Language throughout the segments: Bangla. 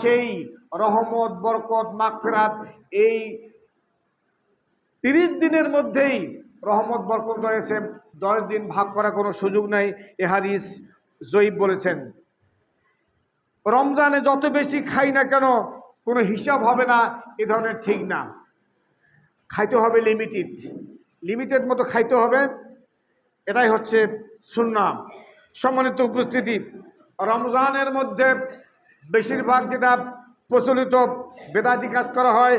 মাসেই রহমত, বরকত, মাগফিরাত এই তিরিশ দিনের মধ্যেই রহমত, বরকত রয়েছে। দশ দিন ভাগ করার কোনো সুযোগ নাই, এ হাদিস জয়ীব বলেছেন। রমজানে যত বেশি খাই না কেন, কোনো হিসাব হবে না, এ ধরনের ঠিক না। খাইতে হবে লিমিটেড লিমিটেড মতো খাইতে হবে, এটাই হচ্ছে সুন্নাম সম্মানিত উপস্থিতি, রমজানের মধ্যে বেশিরভাগ যেটা প্রচলিত বেদাতি কাজ করা হয়,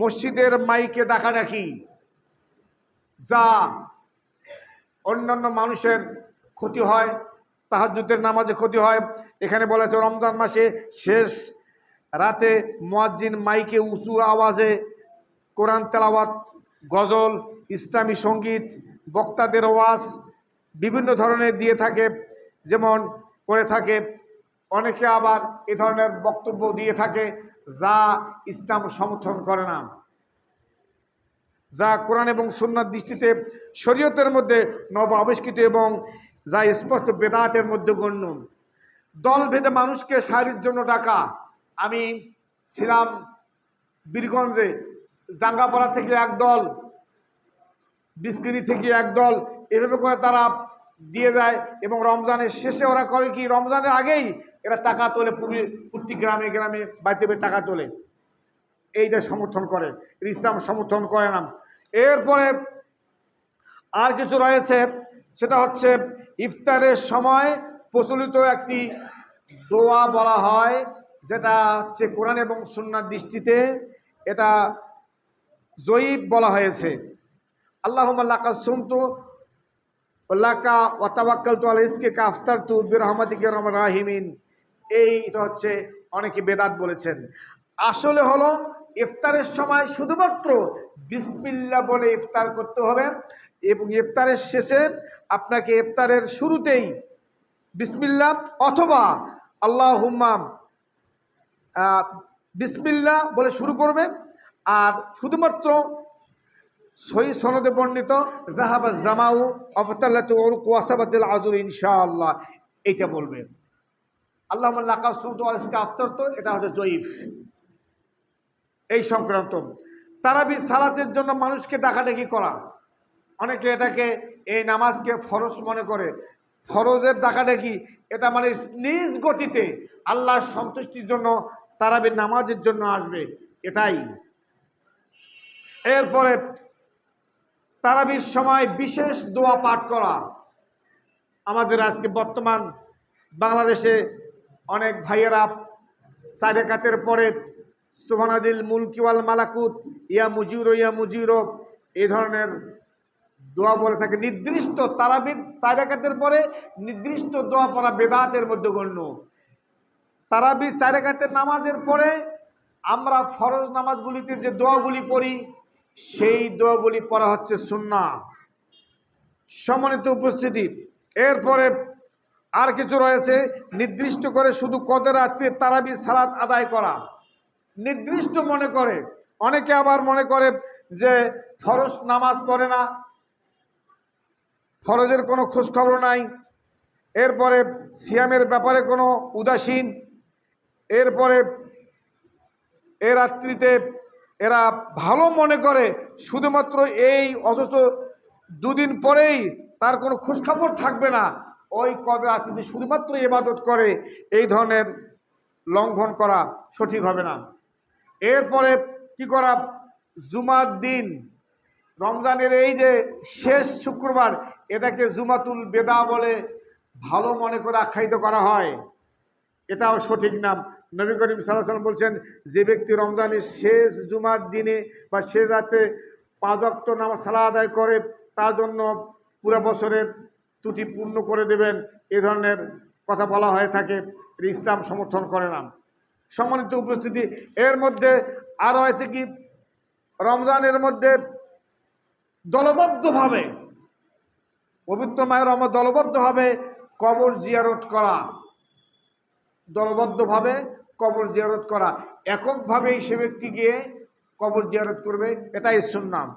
মসজিদের মাইকে ডাকাডাকি যা অন্যান্য মানুষের ক্ষতি হয় তাহাজুতের নামাজে ক্ষতি হয়। এখানে বলেছে, রমজান মাসে শেষ রাতে মোয়াজ্জিন মাইকে উঁচু আওয়াজে কোরআন তেলাওয়াত, গজল, ইসলামী সংগীত, বক্তাদের ওয়াজ বিভিন্ন ধরনের দিয়ে থাকে, যেমন করে থাকে অনেকে আবার এ ধরনের বক্তব্য দিয়ে থাকে, যা ইসলাম সমর্থন করে না। যা কোরআন এবং সুন্নার দৃষ্টিতে শরীয়তের মধ্যে নব আবিষ্কৃত এবং যা স্পষ্ট বেদাতের মধ্যে গণ্য। দল ভেদে মানুষকে সাহায্যের জন্য ডাকা। আমি ছিলাম বীরগঞ্জে ডাঙ্গাপাড়া থেকে এক দল বিস্কিনি থেকে এক দল, এভাবে করে তারা দিয়ে যায় এবং রমজানের শেষে ওরা করে কি? রমজানের আগেই এরা টাকা তোলে পুরি- প্রতি গ্রামে গ্রামে বাড়িতে বাড়িতে টাকা তোলে। এইটা সমর্থন করে ইসলাম সমর্থন করে না। এরপরে আর কিছু রয়েছে, সেটা হচ্ছে ইফতারের সময় প্রচলিত একটি দোয়া বলা হয়, যেটা হচ্ছে কোরআন এবং সুন্নার দৃষ্টিতে এটা জয়ীব বলা হয়েছে। আল্লাহ লাকা সুমতু লাকা ওয়াতাবাক্কাল তু আল ইসকে কাফতার তু বিরহমাতিকে রাহিমিন। এইটা হচ্ছে অনেকে বেদাত বলেছেন। আসলে হলো, ইফতারের সময় শুধুমাত্র বিসমিল্লা বলে ইফতার করতে হবে এবং ইফতারের শেষে আপনাকে ইফতারের শুরুতেই বিসমিল্লা অথবা আল্লাহ হুম্মাম বিসমিল্লা বলে শুরু করবে আর শুধুমাত্র সই সনদে বর্ণিত জাহাবা জামাউ অফতাল্লাত ওর কুয়াসাবাদুল আজুর ইনশাআল্লাহ এইটা বলবে আল্লাহ আল্লাহকে আফতার তো এটা হচ্ছে জয়ীফ। এই সংক্রান্ত। তারাবি সালাতের জন্য মানুষকে ডাকাডাকি করা। অনেকে এটাকে, এই নামাজকে ফরজ মনে করে। ফরজের ডাকাডাকি, এটা মানে নিজ গতিতে আল্লাহর সন্তুষ্টির জন্য তারাবি নামাজের জন্য আসবে। এটাই। এরপরে তারাবির সময় বিশেষ দোয়া পাঠ করা। আমাদের আজকে বর্তমান বাংলাদেশে অনেক ভাইয়েরা চারেকাতের পরে সুবহানাদিল মুলকিওয়াল মালাকুত, ইয়া মুজির ইয়া মুজির, এই ধরনের দোয়া বলে থাকে। নির্দিষ্ট তারাবির চারেকাতের পরে নির্দিষ্ট দোয়া পড়া বেদাতের মধ্যে গণ্য। তারাবির চারেকাতের নামাজের পরে আমরা ফরজ নামাজগুলিতে যে দোয়াগুলি পড়ি, সেই দোয়াগুলি পড়া হচ্ছে সুন্না সমন্বিত উপস্থিতি। এরপরে আর কিছু রয়েছে, নির্দিষ্ট করে শুধু কদের রাত্রে তারাবি সালাত আদায় করা। নির্দিষ্ট মনে করে, অনেকে আবার মনে করে যে ফরজ নামাজ পড়ে না, ফরজের কোনো খোঁজখবর নাই, এরপরে সিয়ামের ব্যাপারে কোনো উদাসীন, এরপরে এ রাত্রিতে এরা ভালো মনে করে, শুধুমাত্র এই অথচ দুদিন পরেই তার কোনো খোঁজখবর থাকবে না। ওই কদর রাত্রিতে শুধুমাত্র ইবাদত করে, এই ধরনের লঙ্ঘন করা সঠিক হবে না। এরপরে কি করা? জুমার দিন, রমজানের এই যে শেষ শুক্রবার, এটাকে জুমাতুল বেদা বলে ভালো মনে করে আখ্যায়িত করা হয়। এটাও সঠিক নাম। নবী করিম সাল্লাম বলছেন, যে ব্যক্তি রমজানের শেষ জুমার দিনে বা শেষ রাতে পাঁচ নামাজ সালা আদায় করে, তার জন্য পুরো বছরের ত্রুটি পূর্ণ করে দেবেন, এ ধরনের কথা বলা হয়ে থাকে ইসলাম সমর্থন করে না। সম্মানিত উপস্থিতি, এর মধ্যে আর হয়েছে কি? রমজানের মধ্যে দলবদ্ধভাবে, পবিত্র মায়ের রহমত দলবদ্ধভাবে কবর জিয়ারত করা, দলবদ্ধভাবে কবর জিয়ারত করা এককভাবেই সে ব্যক্তি গিয়ে কবর জিয়ারত করবে, এটাই সুন্নাম